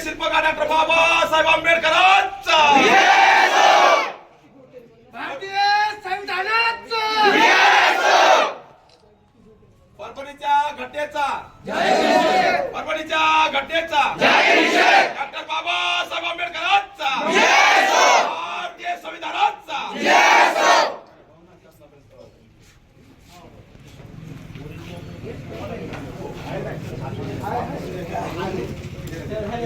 शिल्पकार डॉक्टर बाबासाहेब आंबेडकरांचा! Hey, hey.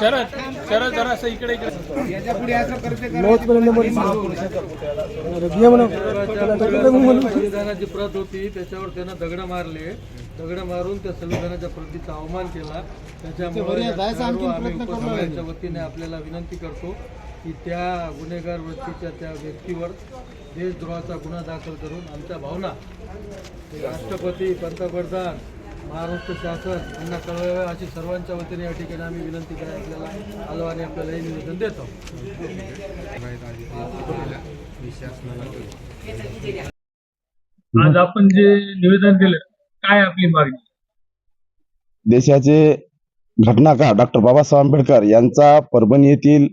Sharad Sharad जरा असं इकडे इकडे. संविधानाची प्रत होती त्याच्यावर त्यानं दगड मारले. दगड मारून त्या संविधानाच्या प्रतीचा अवमान केला. त्याच्यामुळे वतीने आपल्याला विनंती करतो की त्या गुन्हेगार वृत्तीच्या त्या व्यक्तीवर देशद्रोहाचा गुन्हा दाखल करून आमच्या भावना राष्ट्रपती पंतप्रधान महाराष्ट्र शासन यांना कळवाव्या अशी सर्वांच्या वतीने या ठिकाणी आम्ही विनंती करायला आपल्याला आलो आणि आपल्याला हे निवेदन देतो. आज आपण जे निवेदन दिलं काय आपली मागणी? देशाचे घटनाकार डॉक्टर बाबासाहेब आंबेडकर यांचा परभणी येथील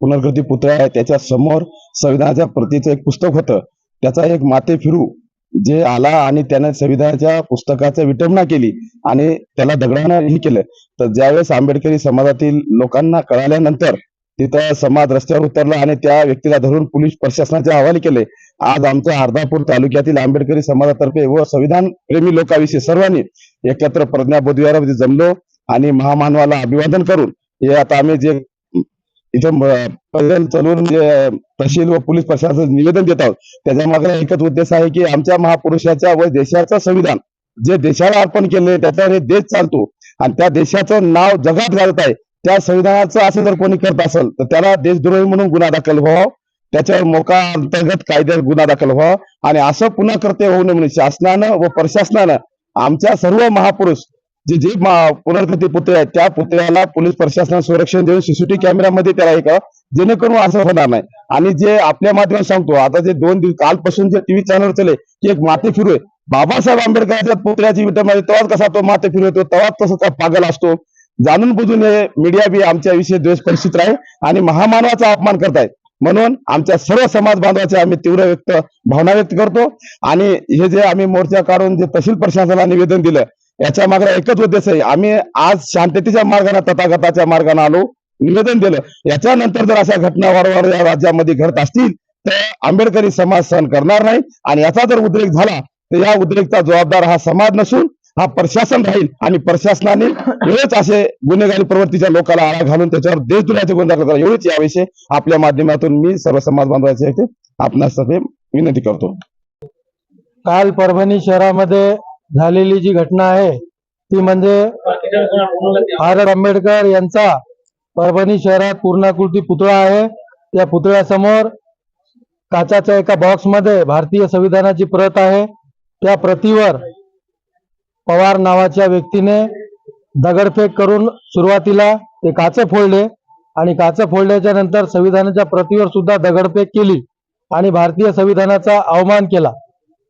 पुनर्कृती पुतळा आहे. त्याच्यासमोर संविधानाच्या प्रतीचं एक पुस्तक होतं. त्याचा एक माते फिरू जे आला आणि त्याने संविधानाच्या पुस्तकाचं विटंबना केली आणि त्याला दगडानं हे केलं. तर ज्यावेळेस आंबेडकरी समाजातील लोकांना कळाल्यानंतर तिथं समाज रस्त्यावर उतरला आणि त्या व्यक्तीला धरून पोलीस प्रशासनाच्या हवाले केले. आज आमच्या अर्धापूर तालुक्यातील आंबेडकरी समाजातर्फे व संविधान प्रेमी लोकाविषयी सर्वांनी एकत्र प्रज्ञा बोधविहारामध्ये जमलो आणि महामानवाला अभिवादन करून हे आता आम्ही जे इथं पैदल चालून तहसील व पोलीस प्रशासन निवेदन देत आहोत. त्याच्यामागे एकच उद्देश आहे की आमच्या महापुरुषाच्या व देशाचं संविधान जे देशाला अर्पण केले त्याच्यावर हे देश चालतो. आणि त्या देशाचं नाव जगात घालत आहे. त्या संविधानाचं असं जर कोणी करत असेल तर त्याला देशद्रोही म्हणून गुन्हा दाखल व्हावा. त्याच्यावर मोका अंतर्गत कायद्यात गुन्हा दाखल व्हावा. आणि असं पुन्हा करते होऊ नये म्हणून शासनानं व प्रशासनानं आमच्या सर्व महापुरुष जे जे मा- पुतळे आहेत त्या पुतळ्याला पोलीस प्रशासनाने संरक्षण देऊन सीसीटीव्ही कॅमेऱ्यामध्ये त्याला हे करा जेणेकरून असं होणार नाही. आणि जे आपल्या माध्यमात सांगतो आता जे दोन दिवस कालपासून जे टीव्ही चॅनल चले की एक माते फिरू बाबासाहेब आंबेडकरांच्या पुतळ्याची विटंबना तेव्हाच कसा तो माते फिरवतो तेव्हाच तसा पागल असतो. जाणून बुजून हे मीडिया बी आमच्या विषयी द्वेष परिचित आहे आणि महामानवाचा अपमान करतायत. म्हणून आमच्या सर्व समाज बांधवाचे आम्ही तीव्र व्यक्त भावना व्यक्त करतो. आणि हे जे आम्ही मोर्चा काढून जे तहसील प्रशासनाला निवेदन दिलं याच्या मागे एकच उद्देश आहे. आम्ही आज शांततेच्या मार्गाने तथागताच्या मार्गाने आलो निवेदन दिलं. याच्यानंतर जर अशा घटना वारंवार या राज्यामध्ये घडत असतील तर आंबेडकरी समाज सहन करणार नाही. आणि याचा जर उद्रेक झाला तर या उद्रेकचा जबाबदार हा समाज नसून हा प्रशासन राहील. आणि प्रशासनाने एवढेच असे गुन्हेगारी प्रवृत्तीच्या लोकांना आळा घालून त्याच्यावर देशदुराचे गुन्हे दाखल करा एवढीच याविषयी आपल्या माध्यमातून मी सर्व समाज बांधवाचे आपणास विनंती करतो. काल परभणी शहरामध्ये झालेली जी घटना आहे ती म्हणजे आर आंबेडकर यांचा परभणी शहरात पूर्णाकृती पुतळा आहे. त्या पुतळ्यासमोर काचाच्या एका बॉक्समध्ये भारतीय संविधानाची प्रत आहे. त्या प्रतीवर पवार नावाच्या व्यक्तीने दगडफेक करून सुरुवातीला ते काच फोडले आणि काच फोडल्याच्या नंतर संविधानाच्या प्रतीवर सुद्धा दगडफेक केली आणि भारतीय संविधानाचा अवमान केला.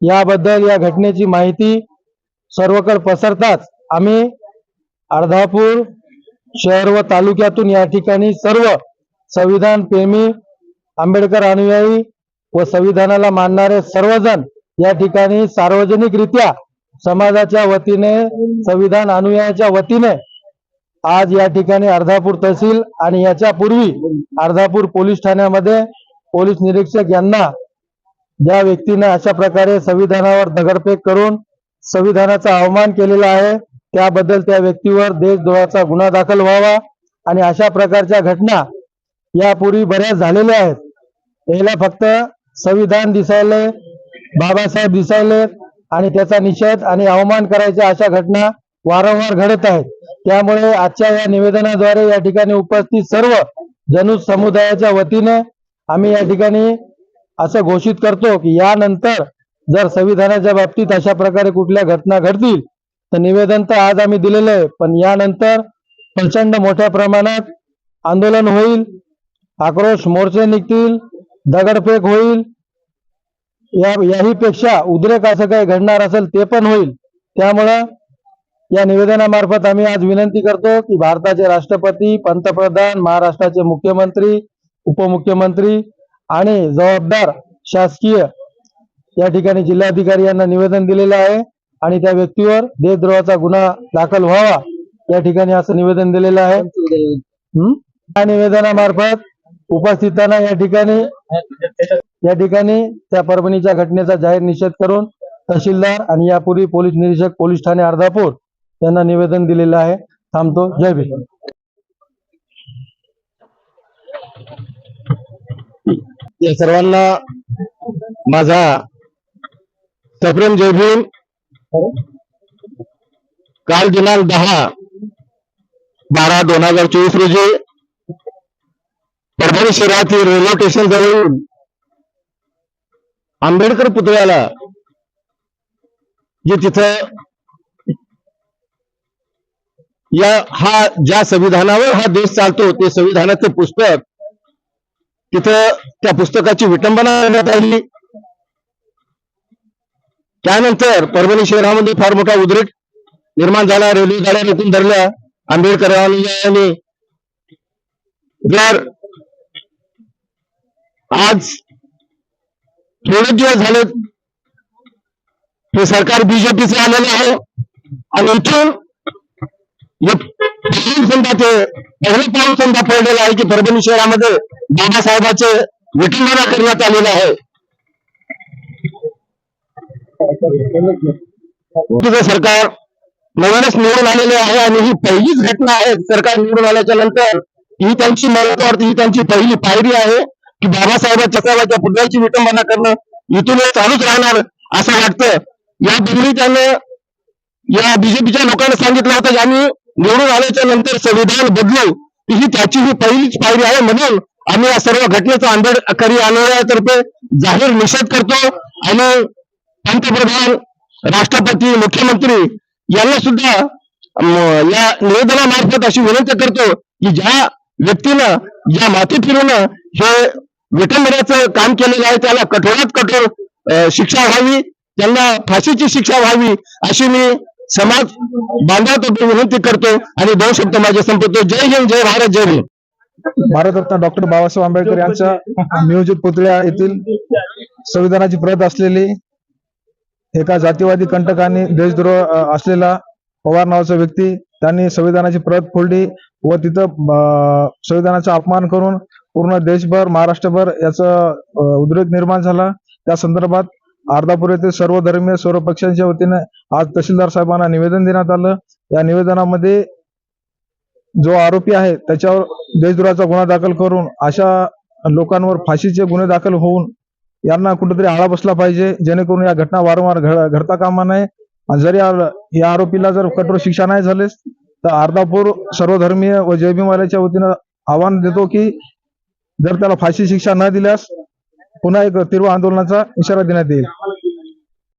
याबद्दल या घटनेची माहिती सर्वकड पसरताच आम्ही अर्धापूर शहर व तालुक्यातून या ठिकाणी सर्व संविधान प्रेमी आंबेडकर अनुयायी व संविधानाला मानणारे सर्वजण या ठिकाणी सार्वजनिकरित्या समाजाच्या वतीने संविधान अनुयायाच्या वतीने आज या ठिकाणी अर्धापूर तहसील आणि याच्या पूर्वी अर्धापूर पोलीस ठाण्यामध्ये पोलीस निरीक्षक यांना ज्या व्यक्तीने अशा प्रकारे संविधानावर दगडफेक करून संविधानाचा अवमान केलेला आहे. त्याबद्दल त्या व्यक्तीवर देशद्रोहाचा गुन्हा दाखल व्हावा आणि अशा प्रकारच्या घटना यापूर्वी बऱ्याच झालेल्या आहेत. याला फक्त संविधान दिसायले बाबासाहेब दिसायले आणि त्याचा निषेध आणि अवमान करायच्या अशा घटना वारंवार घडत आहेत. त्यामुळे आजच्या या निवेदनाद्वारे या ठिकाणी उपस्थित सर्व जनुज समुदायाच्या वतीने आम्ही या ठिकाणी असं घोषित करतो की यानंतर जर संविधानाच्या बाबतीत अशा प्रकारे कुठल्या घटना घडतील तर निवेदन तर आज आम्ही दिलेलं आहे पण यानंतर प्रचंड मोठ्या प्रमाणात आंदोलन होईल आक्रोश मोर्चे निघतील दगडफेक होईल. या याही पेक्षा उद्रेक असं काही घडणार असेल ते पण होईल. त्यामुळं या निवेदनामार्फत आम्ही आज विनंती करतो की भारताचे राष्ट्रपती पंतप्रधान महाराष्ट्राचे मुख्यमंत्री उपमुख्यमंत्री आणि जबाबदार शासकीय या ठिकाणी जिल्हाधिकारी यांना निवेदन दिलेलं आहे आणि त्या व्यक्तीवर देशद्रोहाचा गुन्हा दाखल व्हावा या ठिकाणी असं निवेदन दिलेलं आहे. हं? या निवेदनामार्फत उपस्थितांना या ठिकाणी या ठिकाणी त्या परभणीच्या घटनेचा जाहीर निषेध करून तहसीलदार आणि यापूर्वी पोलीस निरीक्षक पोलीस ठाणे अर्धापूर यांना निवेदन दिलेलं आहे. थांबतो. जय भीम. या सर्वांना माझा तप्रेम जय भीम। काल दिनांक दहा बारा दोन हजार चोवीस रोजी परभणी शहरातील रेल्वे स्टेशन जवळ आंबेडकर पुतळ्याला जे तिथं या हा ज्या संविधानावर हा देश चालतो ते संविधानाचं पुस्तक तिथं त्या पुस्तकाची विटंबना करण्यात आली. त्यानंतर परभणी शहरामध्ये फार मोठा उद्रेक निर्माण झाला. रेल्वे गाड्या रोखून धरल्या. आंबेडकर अनुयायांनी जर आज थोडे दिवस झाले हे सरकार बीजेपीचं आलेलं आहे आणि इथून एक पाऊल समजा ते पहिलं पाऊल समजा पडलेलं आहे की परभणी शहरामध्ये बाबासाहेबांचे विठंबना करण्यात आलेलं आहे. तुझं सरकार नव्यानेच निवडून आलेले आहे आणि ही पहिलीच घटना आहे. सरकार निवडून आल्याच्यानंतर ही त्यांची मला वाटतं ही त्यांची पहिली पायरी आहे की बाबासाहेबांच्या चक्राबाच्या पुतळ्याची विटंबना करणं इथून चालूच राहणार असं वाटतं. यापूर्वी त्यानं या बीजेपीच्या लोकांना सांगितलं होतं की आम्ही निवडून आल्याच्यानंतर संविधान बदलू. ही त्याची ही पहिलीच पायरी आहे म्हणून आम्ही या सर्व घटनेचा आंबेडकरी आंदोलनातर्फे जाहीर निषेध करतो आणि पंतप्रधान राष्ट्रपती मुख्यमंत्री यांना सुद्धा या निवेदनामार्फत अशी विनंती करतो की ज्या व्यक्तीनं या माती फिरून हे विटंबनाचं काम केलेलं आहे त्याला कठोरात कठोर शिक्षा व्हावी त्यांना फाशीची शिक्षा व्हावी अशी मी समाज बांधवातर्फे विनंती करतो आणि दोन शब्द माझे संपवतो. जय हिंद जय भारत जय हिंद. भारतरत्न डॉक्टर बाबासाहेब आंबेडकर यांच्या नियोजित पुतळ्या येथील संविधानाची प्रत असलेली एका जातीवादी कंटकांनी देशद्रोह असलेला पवार नावाचा व्यक्ती त्यांनी संविधानाची प्रत फोडली व तिथं संविधानाचा अपमान करून पूर्ण देशभर महाराष्ट्रभर याचा उद्रेक निर्माण झाला. त्या संदर्भात अर्धापूर येथे सर्व धर्मीय सर्व पक्षांच्या वतीने आज तहसीलदार साहेबांना निवेदन देण्यात आलं. या निवेदनामध्ये जो आरोपी आहे त्याच्यावर देशद्रोहाचा गुन्हा दाखल करून अशा लोकांवर फाशीचे गुन्हे दाखल होऊन यांना कुठेतरी आळा बसला पाहिजे जेणेकरून या घटना वारंवार घडता कामा नये. आणि जर या या आरोपीला जर कठोर शिक्षा नाही झालीस तर अर्धापूर सर्वधर्मीय व जयभीमाल्याच्या वतीनं आव्हान देतो की जर त्याला फाशी शिक्षा न दिल्यास पुन्हा एक तीव्र आंदोलनाचा इशारा देण्यात येईल.